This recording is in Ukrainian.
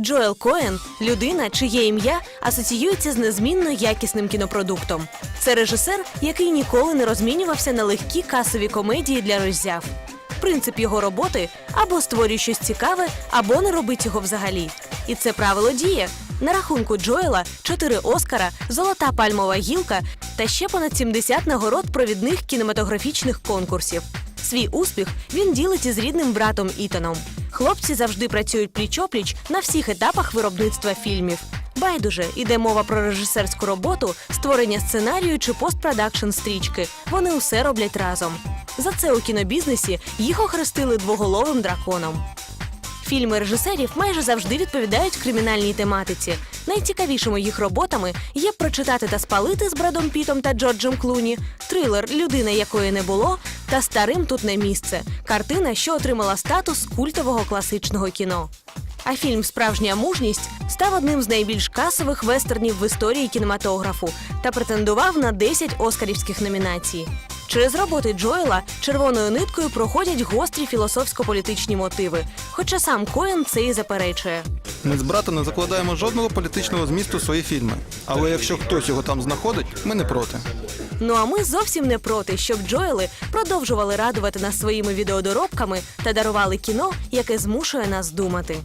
Джоел Коен людина, чиє ім'я асоціюється з незмінно якісним кінопродуктом. Це режисер, який ніколи не розмінювався на легкі касові комедії для роззяв. Принцип його роботи або створюй щось цікаве, або не робить його взагалі. І це правило діє. На рахунку Джоела 4 Оскара, золота пальмова гілка та ще понад 70 нагород провідних кінематографічних конкурсів. Свій успіх він ділить із рідним братом Ітаном. Хлопці завжди працюють пліч-опліч на всіх етапах виробництва фільмів. Байдуже іде мова про режисерську роботу, створення сценарію чи постпродакшн стрічки. Вони усе роблять разом. За це у кінобізнесі їх охрестили двоголовим драконом. Фільми режисерів майже завжди відповідають кримінальній тематиці. Найцікавішими їх роботами є прочитати та спалити з Бредом Пітом та Джорджем Клуні, трилер Людина, якої не було, та старим тут не місце. Картина, що отримала статус культового класичного кіно. А фільм Справжня мужність став одним з найбільш касових вестернів в історії кінематографу та претендував на 10 оскарівських номінацій. Через роботи Джоела червоною ниткою проходять гострі філософсько-політичні мотиви, хоча сам Коен це і заперечує. Ми з братом не закладаємо жодного політичного змісту в свої фільми. Але якщо хтось його там знаходить, ми не проти. Ну а ми зовсім не проти, щоб Джоели продовжували радувати нас своїми відеодоробками та дарували кіно, яке змушує нас думати.